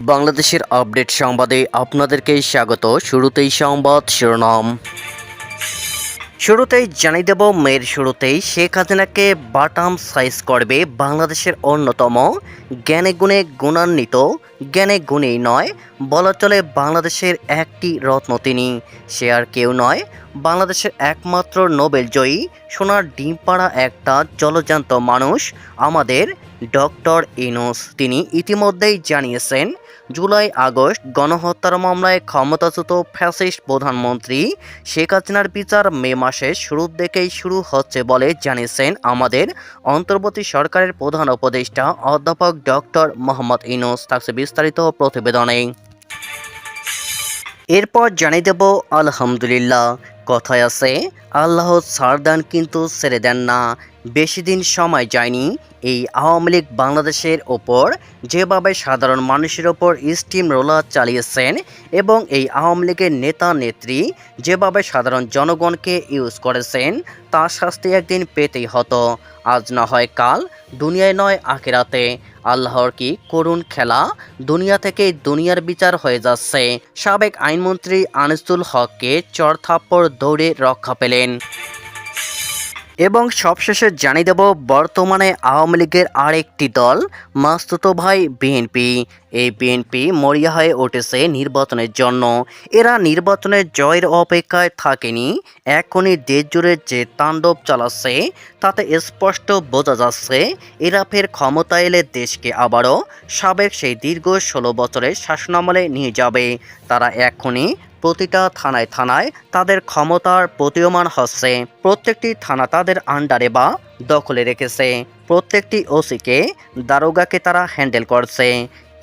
বাংলাদেশের আপডেট সংবাদে আপনাদেরকে স্বাগত। শুরুতেই সংবাদ শিরোনাম। শুরুতেই জানিয়ে দেব মেয়ের শুরুতেই শেখ হাসিনাকে বাটাম সাইজ করবে বাংলাদেশের অন্যতম। জ্ঞানে গুণে গুণান্বিত, জ্ঞানে গুণেই নয়, বলা চলে বাংলাদেশের একটি রত্ন তিনি। সে আর কেউ নয়, বাংলাদেশের একমাত্র নোবেল জয়ী, সোনার ডিম পাড়া একটা জলজান্ত মানুষ, আমাদের ডক্টর ইনুস। তিনি ইতিমধ্যেই জানিয়েছেন জুলাই, আগস্ট গণহত্যার মামলায় ক্ষমতাচ্যুত ফ্যাসিস্ট প্রধানমন্ত্রী শেখ হাসিনার বিচার মে মাসের শুরুর দিকেই শুরু হচ্ছে বলে জানিয়েছেন আমাদের অন্তর্বর্তী সরকারের প্রধান উপদেষ্টা অধ্যাপক ডক্টর মোহাম্মদ ইনুস থাকছে বিস্তারিত প্রতিবেদনে। এরপর জানিয়ে দেব, আলহামদুলিল্লাহ। কথায় আছে আল্লাহ ছাড় দেন কিন্তু ছেড়ে দেন না। বেশি দিন সময় যায়নি এই আওয়ামী লীগ বাংলাদেশের ওপর। যেভাবে সাধারণ মানুষের ওপর স্টিম রোলার চালিয়েছেন এবং এই আওয়ামী লীগের নেতা, নেত্রী যেভাবে সাধারণ জনগণকে ইউজ করেছেন, তার শাস্তি একদিন পেতেই হতো। আজ না হয় কাল, দুনিয়ায় নয়, আখেরাতে। আল্লাহর কি করুণ খেলা? দুনিয়া থেকে দুনিয়ার বিচার হয়ে যাচ্ছে। সাবেক আইনমন্ত্রী আনিসুল হককে চরথাপ্পড় দৌড়ে রক্ষা পেলেন। এবং সবশেষে জানিয়ে দেব, বর্তমানে আওয়ামী লীগের আরেকটি দল, মাস্তুতো ভাই বিএনপি। এই বিএনপি মরিয়া হয়ে উঠেছে নির্বাচনের জন্য। এরা নির্বাচনের জয়ের অপেক্ষায় থাকেনি। এখনই দেশ জুড়ে যে তাণ্ডব চালাচ্ছে, তাতে স্পষ্ট বোঝা যাচ্ছে, এরা ফের ক্ষমতা এলে দেশকে আবারও সাবেক সেই দীর্ঘ ষোলো বছরের শাসনামলে নিয়ে যাবে। তারা এখনই প্রতিটা থানায় থানায় তাদের ক্ষমতার প্রতীয়মান হচ্ছে। প্রত্যেকটি থানা তাদের আন্ডারে বা দখলে রেখেছে। প্রত্যেকটি ওসিকে দারোগাকে তারা হ্যান্ডেল করছে।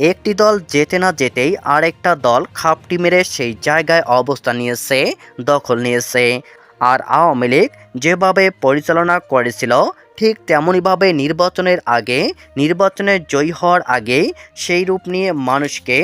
একটি দল যেতে না যেতেই আরেকটা দল খাপটি মেরে সেই জায়গায় অবস্থান নিয়েছে, দখল নিয়েছে। আর আওয়ামী লীগ যেভাবে পরিচালনা করেছিল, ঠিক তেমনইভাবে নির্বাচনের আগে নির্বাচনের জয়ী হওয়ার আগে সেই রূপ নিয়ে মানুষকে,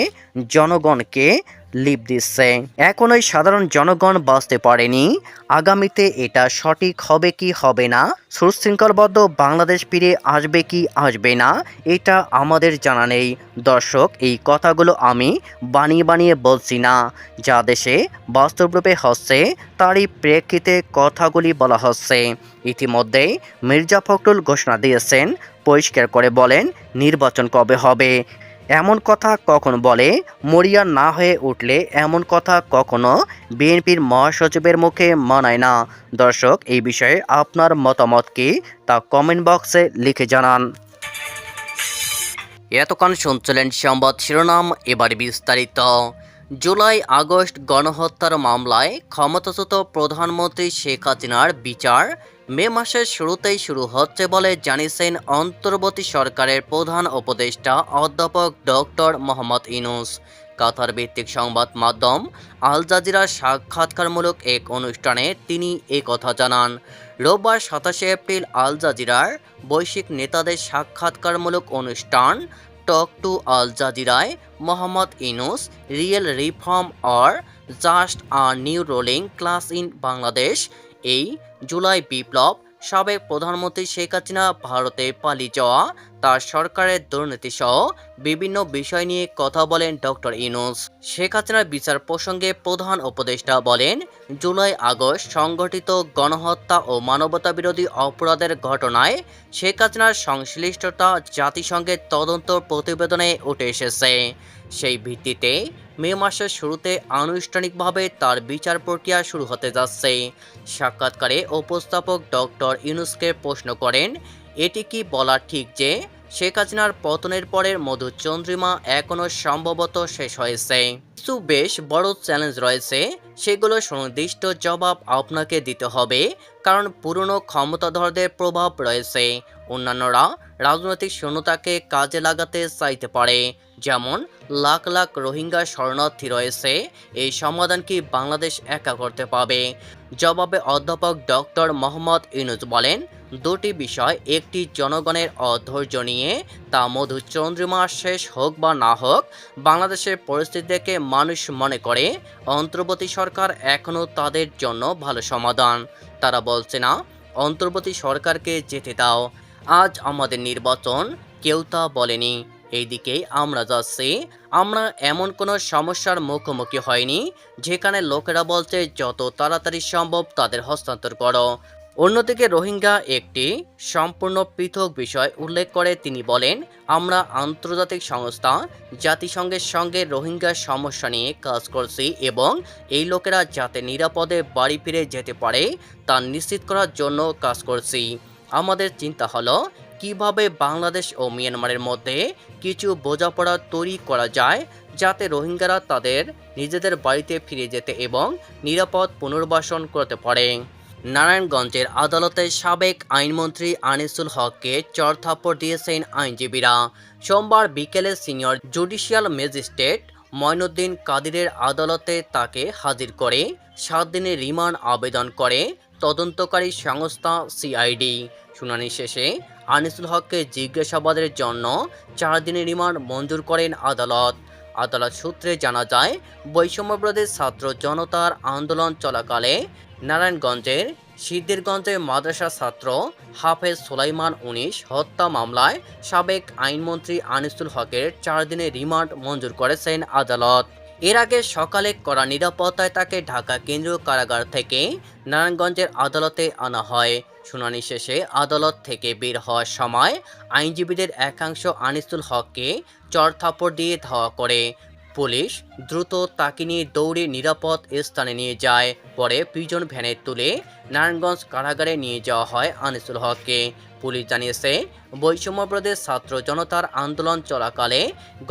জনগণকে লিপ দিচ্ছে এখনোই সাধারণ জনগণ বাঁচতে পারেনি। আগামীতে এটা সঠিক হবে কি হবে না? সুশৃঙ্খলবদ্ধ বাংলাদেশ ফিরে আসবে কি আসবে না? এটা আমাদের জানা নেই। দর্শক, এই কথাগুলো আমি বানিয়ে বানিয়ে বলছি না। যা দেশে বাস্তবরূপে হচ্ছে, তারই প্রেক্ষিতে কথাগুলি বলা হচ্ছে। ইতিমধ্যেই মির্জা ফখরুল ঘোষণা দিয়েছেন, পরিষ্কার করে বলেন, নির্বাচন কবে হবে? এমন কথা কখন বলে, মরিয়া না হয়ে উঠলে এমন কথা কখনো বিএনপির মহাসচিবের মুখে মানায় না। দর্শক, এই বিষয়ে আপনার মতামত কি তা কমেন্ট বক্সে লিখে জানান। এতক্ষণ শুনছিলেন সংবাদ শিরোনাম, এবার বিস্তারিত। জুলাই আগস্ট গণহত্যার মামলায় ক্ষমতাচ্যুত প্রধানমন্ত্রী শেখ হাসিনার বিচার মে মাসের শুরুতেই শুরু হচ্ছে বলে জানিয়েছেন অন্তর্বর্তী সরকারের প্রধান উপদেষ্টা অধ্যাপক ডক্টর মোহাম্মদ ইনুস কাতার ভিত্তিক সংবাদ মাধ্যম আল জাজিরার সাক্ষাৎকারমূলক এক অনুষ্ঠানে তিনি কথা জানান। রোববার সাতাশে এপ্রিল আল জাজিরার বৈশ্বিক নেতাদের সাক্ষাৎকারমূলক অনুষ্ঠান talk to Al জাজিরায় Muhammad Yunus real reform or just a new rolling class in Bangladesh এই জুলাই বিপ্লব সাবেক প্রধানমন্ত্রী শেখ হাসিনা ভারতে পালিয়ে যাওয়া, তার সরকারের দুর্নীতি সহ বিভিন্ন বিষয় নিয়ে কথা বলেন ডক্টর ইনুস শেখ হাসিনার বিচার প্রসঙ্গে প্রধান উপদেষ্টা বলেন, জুলাই আগস্ট সংগঠিত গণহত্যা ও মানবতা বিরোধী অপরাধের ঘটনায় শেখ হাসিনার সংশ্লিষ্টতা জাতিসংঘের তদন্ত প্রতিবেদনে উঠে এসেছে। সেই ভিত্তিতে মে মাসের শুরুতে আনুষ্ঠানিকভাবে তার বিচার প্রক্রিয়া শুরু হতে যাচ্ছে। সাক্ষাৎকারে উপস্থাপক ডক্টর ইউনুসকে প্রশ্ন করেন, এটি কি বলা ঠিক যে শেখ হাসিনার পতনের পরের মধুচন্দ্রিমা এখনও সম্ভবত শেষ হয়েছে? কিছু বেশ বড় চ্যালেঞ্জ রয়েছে, সেগুলো সুনির্দিষ্ট জবাব আপনাকে দিতে হবে, কারণ পুরনো ক্ষমতাধরদের প্রভাব রয়েছে। অন্যান্যরা রাজনৈতিক শূন্যতাকে কাজে লাগাতে চাইতে পারে। যেমন, লাখ লাখ রোহিঙ্গা শরণার্থী রয়েছে, এই সমাধান কি বাংলাদেশ একা করতে পাবে জবাবে অধ্যাপক ডক্টর মোহাম্মদ ইউনুস বলেন, দুটি বিষয় একটি জনগণের অধৈর্য নিয়ে, তা মধু চন্দ্রিমা শেষ হোক বা না হোক, বাংলাদেশের পরিস্থিতি দেখে মানুষ মনে করে, অন্তর্বর্তী সরকার এখনও তাদের জন্য ভালো সমাধান। তারা বলছে না, অন্তর্বর্তী সরকারকে যেতে দাও। আজ আমাদের নির্বাচন। কেউ তা বলেনি। এইদিকে আমরা যাচ্ছি। আমরা এমন কোনো সমস্যার মুখোমুখি হয়নি, যেখানে লোকেরা বলছে যত তাড়াতাড়ি সম্ভব তাদের হস্তান্তর করো। অন্যদিকে রোহিঙ্গা একটি সম্পূর্ণ পৃথক বিষয় উল্লেখ করে তিনি বলেন, আমরা আন্তর্জাতিক সংস্থা, জাতিসংঘের সঙ্গে রোহিঙ্গা সমস্যা নিয়ে কাজ করছি এবং এই লোকেরা যাতে নিরাপদে বাড়ি ফিরে যেতে পারে তা নিশ্চিত করার জন্য কাজ করছি। আমাদের চিন্তা হলো, কীভাবে বাংলাদেশ ও মিয়ানমারের মধ্যে কিছু বোঝাপড়া তৈরি করা যায় যাতে রোহিঙ্গারা তাদের নিজেদের বাড়িতে ফিরে যেতে এবং নিরাপদ পুনর্বাসন করতে পারে। নারায়ণগঞ্জের আদালতে সাবেক আইনমন্ত্রী আনিসুল হককে চড়থাপ্পড় দিয়েছেন আইনজীবীরা। সোমবার বিকেলে সিনিয়র জুডিশিয়াল ম্যাজিস্ট্রেট ময়নুদ্দিন কাদিরের আদালতে তাকে হাজির করে সাত দিনের রিমান্ড আবেদন করে তদন্তকারী সংস্থা সিআইডি শুনানি শেষে আনিসুল হককে জিজ্ঞাসাবাদের জন্য চার দিনের রিমান্ড মঞ্জুর করেন আদালত। আদালত সূত্রে জানা যায় বৈষম্যবিরোধী ছাত্র জনতার আন্দোলন চলাকালে নারায়ণগঞ্জের সিদ্দিরগঞ্জের মাদ্রাসা ছাত্র হাফেজ সুলাইমান উনিশ হত্যা মামলায় সাবেক আইনমন্ত্রী আনিসুল হকের চার দিনের রিমান্ড মঞ্জুর করেছেন আদালত। এর আগে সকালে করা নিরাপত্তায় তাকে ঢাকা কেন্দ্রীয় কারাগার থেকে নারায়ণগঞ্জের আদালতে আনা হয়। শুনানি শেষে আদালত থেকে বের হওয়ার সময় আইনজীবীদের একাংশ আনিসুল হককে চড়থাপ্পড় দিয়ে ধাওয়া করে। পুলিশ দ্রুত তাকে নিয়ে দৌড়ে নিরাপদ স্থানে নিয়ে যায়। পরে প্রিজন ভ্যানে তুলে নারায়ণগঞ্জ কারাগারে নিয়ে যাওয়া হয় আনিসুল হককে। পুলিশ জানিয়েছে বৈষম্যবিরোধী ছাত্র জনতার আন্দোলন চলাকালে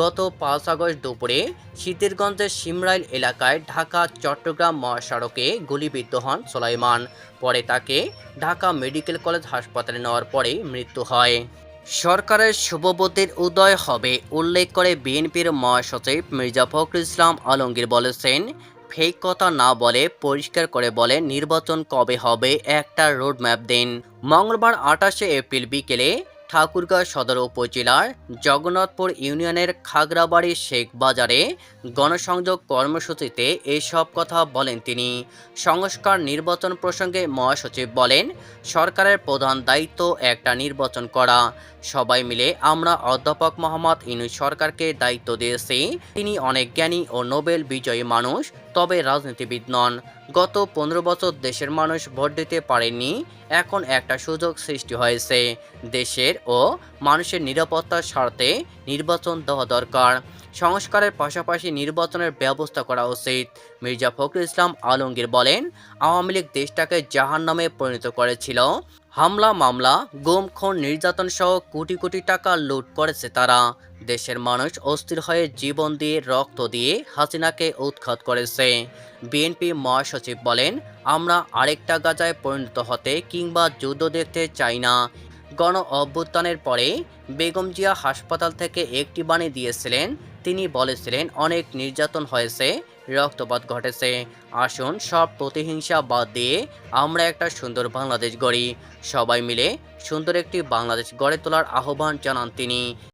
গত পাঁচ আগস্ট দুপুরে সিদ্ধিরগঞ্জের সিমরাইল এলাকায় ঢাকা, চট্টগ্রাম মহাসড়কে গুলিবিদ্ধ হন সোলাইমান। পরে তাকে ঢাকা মেডিকেল কলেজ হাসপাতালে নেওয়ার পরেই মৃত্যু হয়। সরকারের শুভবুদ্ধির উদয় হবে, উল্লেখ করে বিএনপির মহাসচিব মির্জা ফখরুল ইসলাম আলমগীর বলেছেন, ফেক কথা না বলে পরিষ্কার করে বলে নির্বাচন কবে হবে, একটা রোডম্যাপ দিন। মঙ্গলবার আঠাশে এপ্রিল বিকেলে ঠাকুরগাঁও সদর উপজেলার জগন্নাথপুর ইউনিয়নের খাগড়াবাড়ি শেখ বাজারে গণসংযোগ কর্মসূচিতে এসব কথা বলেন তিনি। সংস্কার নির্বাচন প্রসঙ্গে মহাসচিব বলেন, সরকারের প্রধান দায়িত্ব একটা নির্বাচন করা। সবাই মিলে আমরা অধ্যাপক মোহাম্মদ ইনুস সরকারকে দায়িত্ব দিয়েছি। তিনি অনেক জ্ঞানী ও নোবেল বিজয়ী মানুষ, তবে রাজনীতিবিদ নন। গত পনেরো বছর দেশের মানুষ ভোট দিতে পারেনি এখন একটা সুযোগ সৃষ্টি হয়েছে। দেশের ও মানুষের নিরাপত্তার স্বার্থে নির্বাচন দেওয়া দরকার। সংস্কারের পাশাপাশি নির্বাচনের ব্যবস্থা করা উচিত। মির্জা ফখরুল ইসলাম আলমগীর বলেন, আওয়ামী লীগ দেশটাকে জাহান নামে পরিণত করেছিল। হামলা, মামলা গুম খুন নির্যাতন সহ কোটি কোটি টাকা লুট করেছে তারা। দেশের মানুষ অস্থির হয়ে জীবন দিয়ে রক্ত দিয়ে হাসিনাকে উৎখাত করেছে। বিএনপি মহাসচিব বলেন, আমরা আরেকটা গাজায় পরিণত হতে কিংবা যুদ্ধ দেখতে চাই না। গণ অভ্যুত্থানের পরে বেগম জিয়া হাসপাতাল থেকে একটি বাণী দিয়েছিলেন। তিনি বলেছিলেন, অনেক নির্যাতন হয়েছে, রক্তপাত ঘটেছে। আসুন, সব প্রতিহিংসা বাদ দিয়ে আমরা একটা সুন্দর বাংলাদেশ গড়ি। সবাই মিলে সুন্দর একটি বাংলাদেশ গড়ে তোলার আহ্বান জানান তিনি।